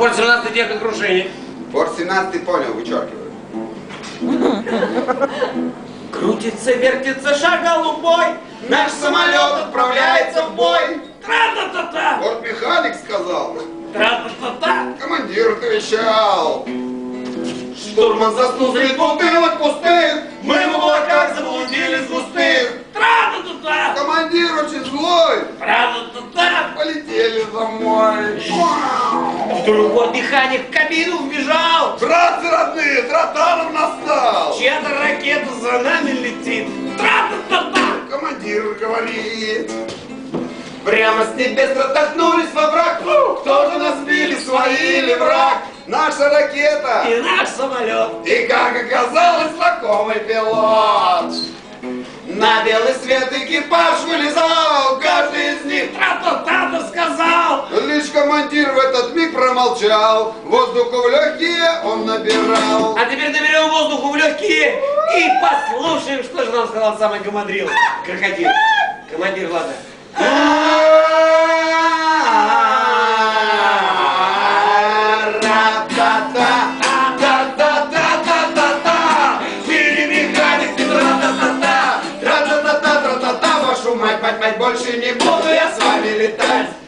борт 17 технокрушение. Борт 17 понял, вычеркиваю. Крутится, вертится шаг голубой, наш самолет отправляется в бой. Тра-та-та-та, Борт механик сказал. тра-та-та-та. Командир отвечал. Штурман заснул среди бутылок пустых, домой. Вдруг вот механик в кабину вбежал. Братцы родные, Тротанов настал. Чья-то ракета за нами летит. Тра-та-та-та. Командир говорит. Прямо с небес Протолкнулись во враг. Кто же нас били, свои или враг? Наша ракета. и наш самолет. И как оказалось, знакомый пилот. На белый свет экипаж вылезал, каждый промолчал, воздуху в легкие он набирал. А теперь наберем воздуху в легкие и послушаем, что же нам сказал самый командрил. Крокодил. Командир, ладно. Больше не буду я с вами летать.